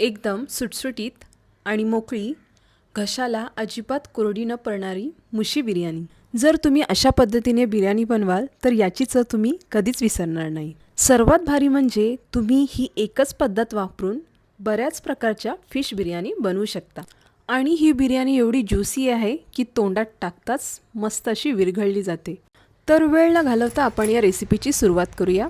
एकदम सुटसुटीत आणि मोकळी घशाला अजिबात कोरडी न पडणारी मुशी बिर्याणी. जर तुम्ही अशा पद्धतीने बिर्याणी बनवाल तर याची चव तुम्ही कधीच विसरणार नाही. सर्वात भारी म्हणजे तुम्ही ही एकच पद्धत वापरून बऱ्याच प्रकारच्या फिश बिर्याणी बनवू शकता. आणि ही बिर्याणी एवढी ज्युसी आहे की तोंडात टाकताच मस्त अशी विरघळली जाते. तर वेळ न घालवता आपण या रेसिपीची सुरुवात करूया.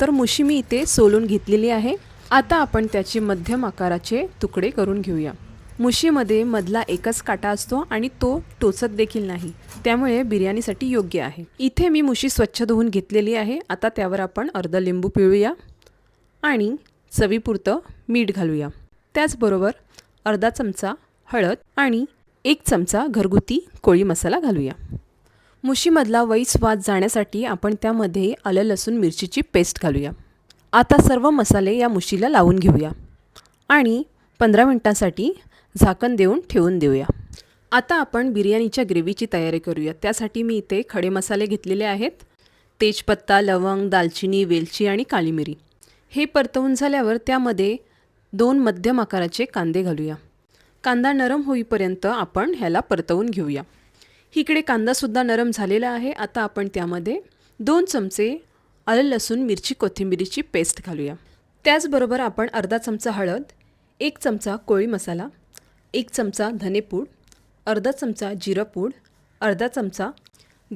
तर मुशी मी इथे सोलून घेतलेली आहे. आता आपण त्याचे मध्यम आकाराचे तुकडे करून घेऊया. मुशीमध्ये मधला एकच काटा असतो आणि तो टोचत देखील नाही. त्यामुळे बिर्याणीसाठी योग्य आहे. इथे मी मुशी स्वच्छ धुवून घेतलेली आहे. आता त्यावर आपण अर्ध लिंबू पिळूया आणि चवीपुरतं मीठ घालूया. त्याचबरोबर अर्धा चमचा हळद आणि एक चमचा घरगुती कोळी मसाला घालूया. मुशीमधला वैस वाद जाण्यासाठी आपण त्यामध्ये आलं लसूण मिरचीची पेस्ट घालूया. आता सर्व मसाले या मुशीला लावून घेऊया. आणि पंधरा मिनटासाठी झाकण देऊन ठेवून देऊया. आता आपण बिर्याणीच्या ग्रेव्हीची तयारी करूया. त्यासाठी मी इथे खडे मसाले घेतलेले आहेत. तेजपत्ता लवंग दालचिनी वेलची आणि काळी मिरी. हे परतवून झाल्यावर त्यामध्ये दोन मध्यम आकाराचे कांदे घालूया. कांदा नरम होईपर्यंत आपण ह्याला परतवून घेऊया. इकडे कांदासुद्धा नरम झालेला आहे. आता आपण त्यामध्ये दोन चमचे आलं लसूण मिरची कोथिंबिरीची पेस्ट घालूया. त्याचबरोबर आपण अर्धा चमचा हळद एक चमचा कोळी मसाला एक चमचा धनेपूड अर्धा चमचा जिरं पूड अर्धा चमचा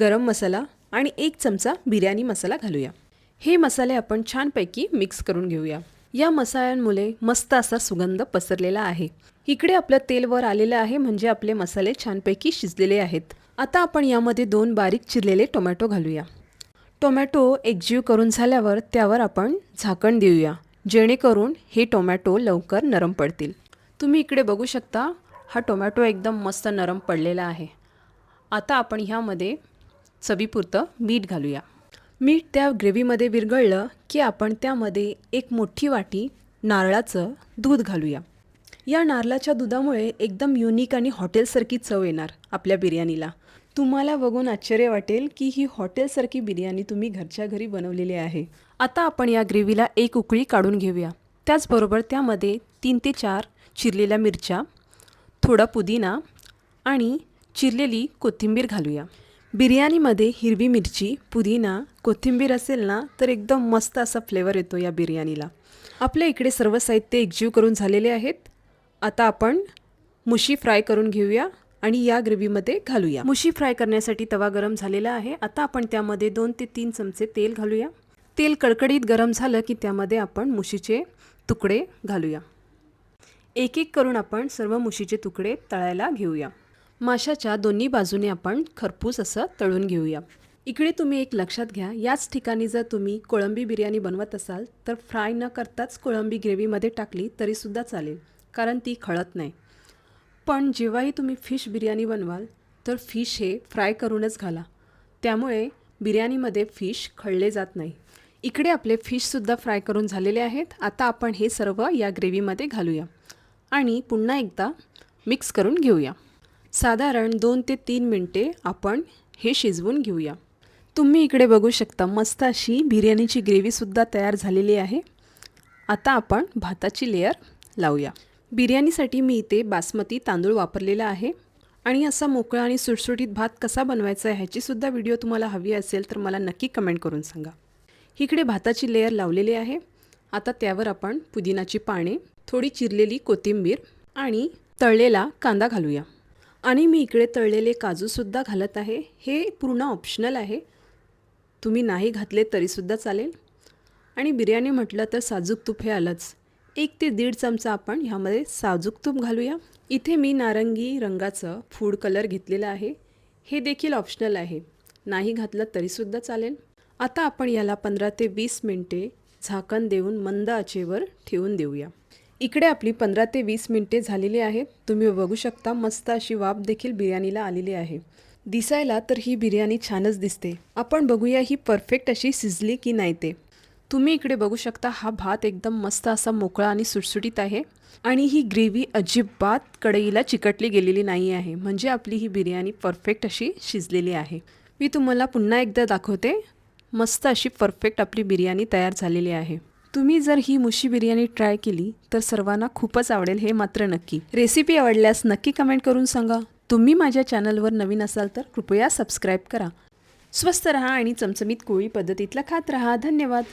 गरम मसाला आणि एक चमचा बिर्याणी मसाला घालूया. हे मसाले आपण छानपैकी मिक्स करून घेऊया. या मसाल्यांमुळे मस्त असा सुगंध पसरलेला आहे. इकडे आपलं तेल वर आलेलं आहे म्हणजे आपले मसाले छानपैकी शिजलेले आहेत. आता आपण यामध्ये दोन बारीक चिरलेले टोमॅटो घालूया. टोमॅटो एकजीव करून झाल्यावर त्यावर आपण झाकण देऊया. जेणेकरून हे टोमॅटो लवकर नरम पडतील. तुम्ही इकडे बघू शकता हा टोमॅटो एकदम मस्त नरम पडलेला आहे. आता आपण ह्यामध्ये चवीपुरतं मीठ घालूया. मीठ त्या ग्रेव्हीमध्ये विरघळलं की आपण त्यामध्ये एक मोठी वाटी नारळाचं दूध घालूया. या नारळाच्या दुधामुळे एकदम युनिक आणि हॉटेलसारखी चव येणार आपल्या बिर्याणीला. तुम्हाला बघून आश्चर्य वाटेल की ही हॉटेलसारखी बिर्याणी तुम्ही घरच्या घरी बनवलेली आहे. आता आपण या ग्रेव्हीला एक उकळी काढून घेऊया. त्याचबरोबर त्यामध्ये तीन ते चार चिरलेल्या मिरच्या थोडा पुदिना आणि चिरलेली कोथिंबीर घालूया. बिर्याणीमध्ये हिरवी मिरची पुदिना कोथिंबीर असेल ना तर एकदम मस्त असा फ्लेवर येतो या बिर्याणीला. आपल्या इकडे सर्व साहित्य एकजीव करून झालेले आहेत. आता आपण मुशी फ्राय करून घेऊया. आणि या ग्रेव्हीमध्ये घालूया. मुशी फ्राय करण्यासाठी तवा गरम झालेला आहे. आता आपण त्यामध्ये दोन ते तीन चमचे तेल घालूया. तेल कडकडीत गरम झालं की त्यामध्ये आपण मुशीचे तुकडे घालूया. एक एक करून आपण सर्व मुशीचे तुकडे तळायला घेऊया. माशाच्या दोन्ही बाजूने आपण खरपूस असं तळून घेऊया. इकडे तुम्ही एक लक्षात घ्या याच ठिकाणी जर तुम्ही कोळंबी बिर्याणी बनवत असाल तर फ्राय न करताच कोळंबी ग्रेव्हीमध्ये टाकली तरीसुद्धा चालेल कारण ती खळत नाही. पण जेव्हाही तुम्ही फिश बिर्याणी बनवाल तर फिश हे फ्राय करूनच घाला. त्यामुळे बिर्याणीमध्ये फिश खळले जात नाही. इकडे आपले फिशसुद्धा फ्राय करून झालेले आहेत. आता आपण हे सर्व या ग्रेव्हीमध्ये घालूया. आणि पुन्हा एकदा मिक्स करून घेऊया. साधारण दोन ते तीन मिनटे आपण हे शिजवून घेऊया. तुम्ही इकडे बघू शकता मस्त अशी बिर्याणीची ग्रेव्हीसुद्धा तयार झालेली आहे. आता आपण भाताची लेअर लावूया. बिर्याणीसाठी मी इथे बासमती तांदूळ वापरलेला आहे. आणि असा मोकळा आणि सुटसुटीत भात कसा बनवायचा आहे ह्याचीसुद्धा व्हिडिओ तुम्हाला हवी असेल तर मला नक्की कमेंट करून सांगा. इकडे भाताची लेअर लावलेली आहे. आता त्यावर आपण पुदिनाची पाने थोडी चिरलेली कोथिंबीर आणि तळलेला कांदा घालूया. आणि मी इकडे तळलेले काजूसुद्धा घालत आहे. हे पूर्ण ऑप्शनल आहे. तुम्ही नाही घातले तरीसुद्धा चालेल. आणि बिर्याणी म्हटलं तर साजूक तूप हे आलंच. एक ते दीड चमचा आपण ह्यामध्ये साजूक तूप घालूया. इथे मी नारंगी रंगाचं फूड कलर घेतलेलं आहे. हे देखील ऑप्शनल आहे. नाही घातलं तरीसुद्धा चालेल. आता आपण याला पंधरा ते वीस मिनटे झाकण देऊन मंद आचेवर ठेवून देऊया. इकडे आपली पंधरा ते वीस मिनटे झालेली आहेत. तुम्ही बघू शकता मस्त अशी वाफ देखील बिर्याणीला आलेली आहे. दिसायला तर ही बिर्याणी छानच दिसते. आपण बघूया ही परफेक्ट अशी शिजली की नाही ते. तुम्ही इकडे बघू शकता हा भात एकदम मस्त असा मोकळा आणि सुटसुटीत आहे. आणि ही ग्रेव्ही अजिबात कढईला चिकटली गेलेली नाही आहे. म्हणजे आपली ही बिर्याणी परफेक्ट अशी शिजलेली आहे. मी तुम्हाला पुन्हा एकदा दाखवते. मस्त अशी परफेक्ट आपली बिर्याणी तयार झालेली आहे. तुम्ही जर ही मुशी बिर्याणी ट्राय केली तर सर्वांना खूपच आवडेल हे मात्र नक्की. रेसिपी आवडल्यास नक्की कमेंट करून सांगा. तुम्ही माझ्या चॅनलवर नवीन असाल तर कृपया सबस्क्राईब करा. स्वस्त रहा आणि चमचमीत कोळी पद्धतीतलं खात रहा. धन्यवाद.